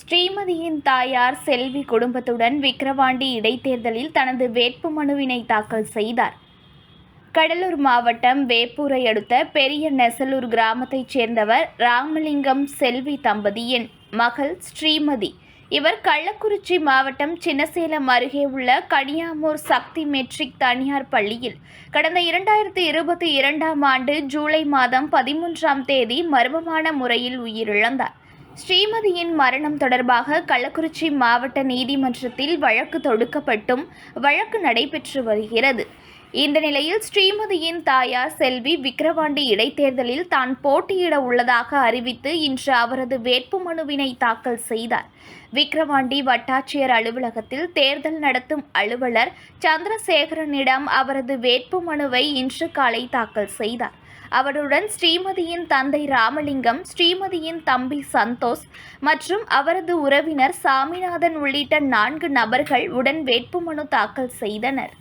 ஸ்ரீமதியின் தாயார் செல்வி குடும்பத்துடன் விக்கிரவாண்டி இடைத்தேர்தலில் தனது வேட்பு மனுவினை தாக்கல் செய்தார். கடலூர் மாவட்டம் வேப்பூரை அடுத்த பெரிய நெசலூர் கிராமத்தைச் சேர்ந்தவர் ராமலிங்கம் செல்வி தம்பதியின் மகள் ஸ்ரீமதி. இவர் கள்ளக்குறிச்சி மாவட்டம் சின்னசேலம் அருகே உள்ள கனியாமூர் சக்தி மெட்ரிக் தனியார் பள்ளியில் கடந்த இரண்டாயிரத்தி இருபத்தி இரண்டாம் ஆண்டு ஜூலை மாதம் பதிமூன்றாம் தேதி மர்மமான முறையில் உயிரிழந்தார். ஸ்ரீமதியின் மரணம் தொடர்பாக கள்ளக்குறிச்சி மாவட்ட நீதிமன்றத்தில் வழக்கு தொடுக்கப்பட்டும் வழக்கு நடைபெற்று வருகிறது. இந்த நிலையில் ஸ்ரீமதியின் தாயார் செல்வி விக்கிரவாண்டி இடைத்தேர்தலில் தான் போட்டியிட உள்ளதாக அறிவித்து இன்று அவரது வேட்புமனுவினை தாக்கல் செய்தார். விக்கிரவாண்டி வட்டாட்சியர் அலுவலகத்தில் தேர்தல் நடத்தும் அலுவலர் சந்திரசேகரனிடம் அவரது வேட்புமனுவை இன்று காலை தாக்கல் செய்தார். அவருடன் ஸ்ரீமதியின் தந்தை ராமலிங்கம் ஸ்ரீமதியின் தம்பி சந்தோஷ் மற்றும் அவரது உறவினர் சாமிநாதன் உள்ளிட்ட நான்கு நபர்கள் உடன் வேட்புமனு தாக்கல் செய்தனர்.